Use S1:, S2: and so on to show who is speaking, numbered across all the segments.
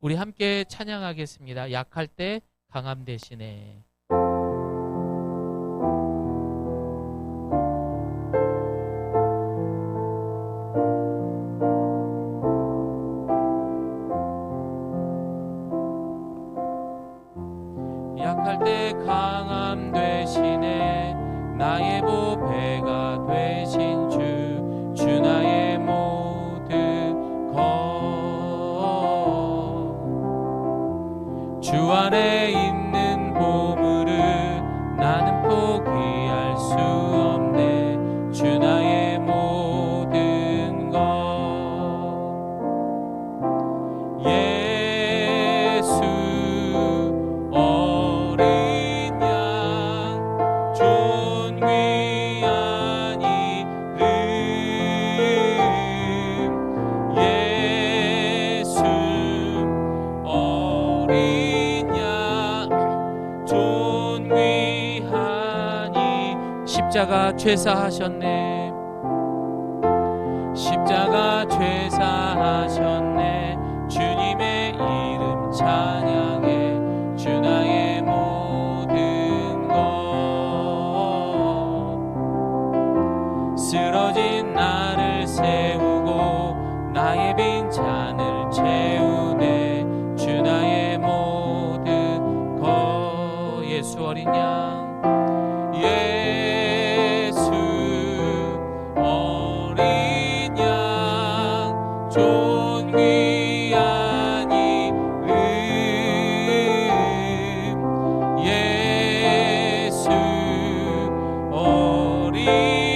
S1: 우리 함께 찬양하겠습니다. 약할 때 강함 대신에 강함 대신에 나의 보배가 되신 주, 있는 보물 십자가 죄사하셨네. 십자가 죄사하셨네. 주님의 이름 찬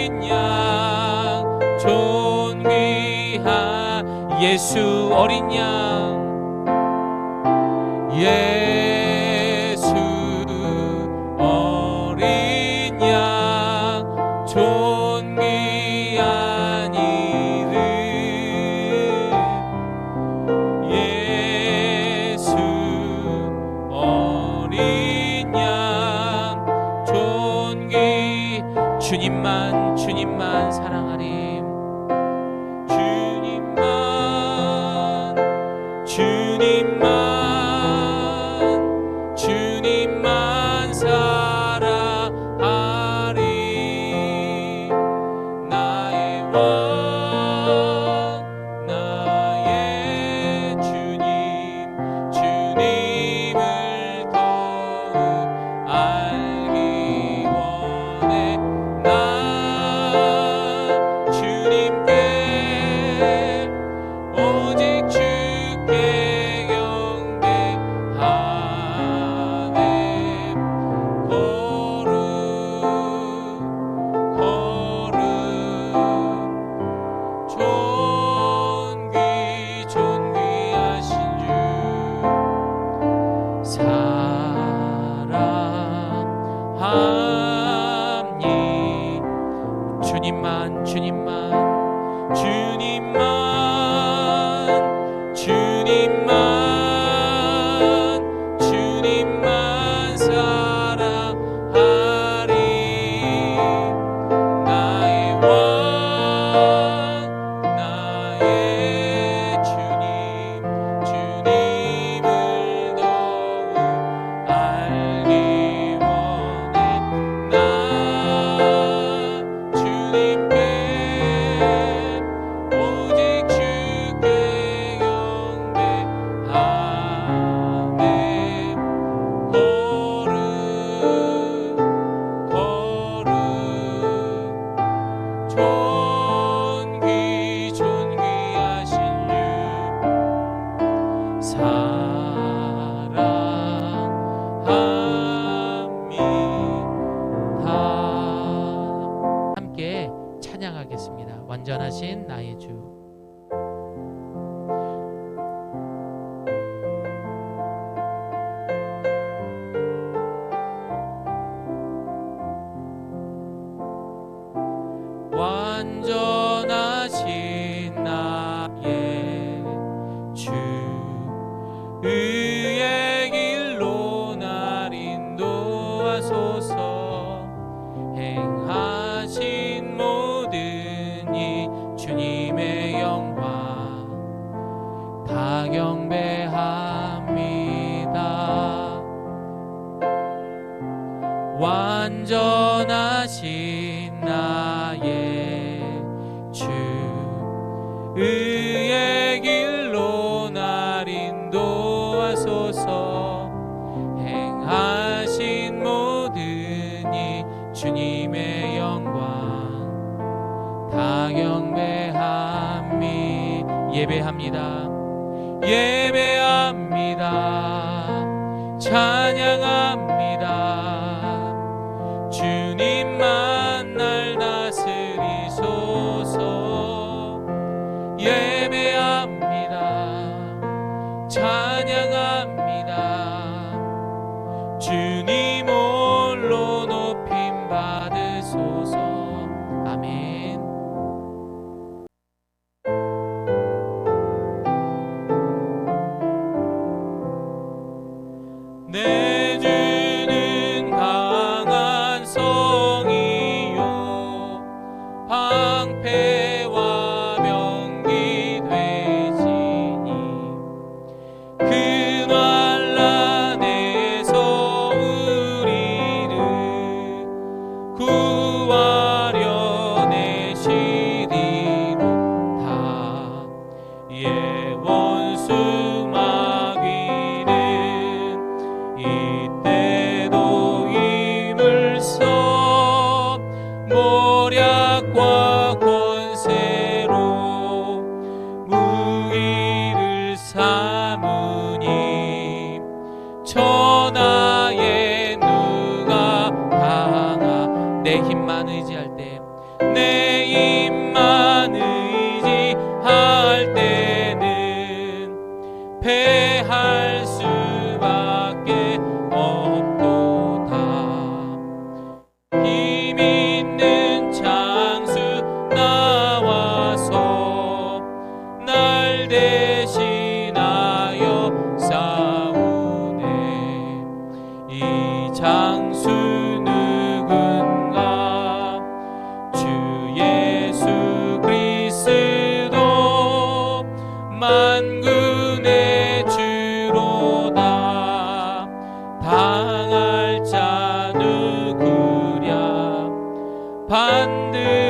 S1: 어린 양 존귀한 예수 어린 양. 예 오직 주 찬양하겠습니다 완전하신 나의 주 완전하신 나의 주 의의 길로 날 인도하소서. 행하신 모든 이 주님의 영광 다 경배합니다. 의의 길로 날 인도하소서. 행하신 모든 이 주님의 영광 다 경배함이 예배합니다. 예배합니다. 찬양합니다. 문이 사랑할 자 누구랴? 반드시